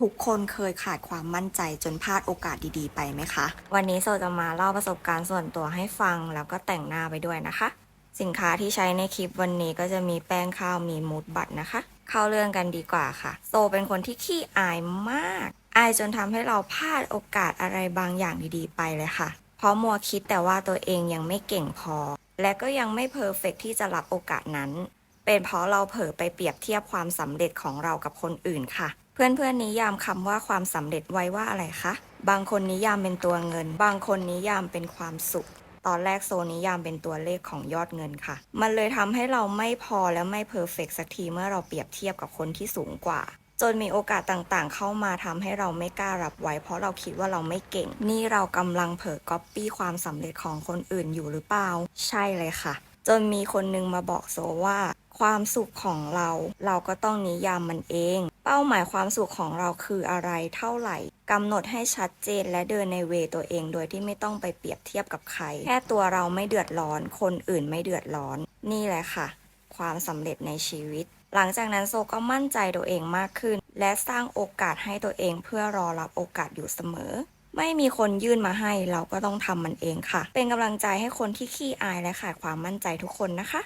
ทุกคนเคยขาดความมั่นใจจนพลาดโอกาสดีๆ ไปไหมคะ วันนี้โซจะมาเล่าประสบการณ์ส่วนตัวให้ฟัง แล้วก็แต่งหน้าไปด้วยนะคะ สินค้าที่ใช้ในคลิปวันนี้ก็จะมีแป้งข้าวมีมูดบัตนะคะ เข้าเรื่องกันดีกว่าค่ะ โซเป็นคนที่ขี้อายมาก อายจนทำให้เราพลาดโอกาสอะไรบางอย่างดีๆ ไปเลยค่ะ เพราะมัวคิดแต่ว่าตัวเองยังไม่เก่งพอ และก็ยังไม่เพอร์เฟกที่จะรับโอกาสนั้น เป็นเพราะเราเผลอไปเปรียบเทียบความสำเร็จของเรากับคนอื่นค่ะ เพื่อนๆนิยามคำว่าความสำเร็จไว้ว่าอะไรคะ บางคนนิยามเป็นตัวเงิน บางคนนิยามเป็นความสุข ตอนแรกโซนิยามเป็นตัวเลขของยอดเงินค่ะ มันเลยทำให้เราไม่พอและไม่เพอร์เฟกสักทีเมื่อเราเปรียบเทียบกับคนที่สูงกว่า จนมีโอกาสต่างๆ เข้ามาทำให้เราไม่กล้ารับไว้ เพราะเราคิดว่าเราไม่เก่ง นี่เรากำลังเผลอก๊อปปี้ความสำเร็จของคนอื่นอยู่หรือเปล่า ใช่เลยค่ะ จนมีคนนึงมาบอกโซว่า ความสุขของเรา เราก็ต้องนิยามมันเอง เป้าหมายความสุขของเราคืออะไรเท่าไหร่กำหนดให้ชัดเจนและเดินในเวตัวเอง โดยที่ไม่ต้องไปเปรียบเทียบกับใคร แค่ตัวเราไม่เดือดร้อน คนอื่นไม่เดือดร้อน นี่แหละค่ะ ความสำเร็จในชีวิต หลังจากนั้นโซก็มั่นใจตัวเองมากขึ้น และสร้างโอกาสให้ตัวเองเพื่อรอรับโอกาสอยู่เสมอไม่มีคนยื่นมาให้เราก็ต้องทำมันเองค่ะ เป็นกำลังใจให้คนที่ขี้อายและขาดความมั่นใจทุกคนนะคะ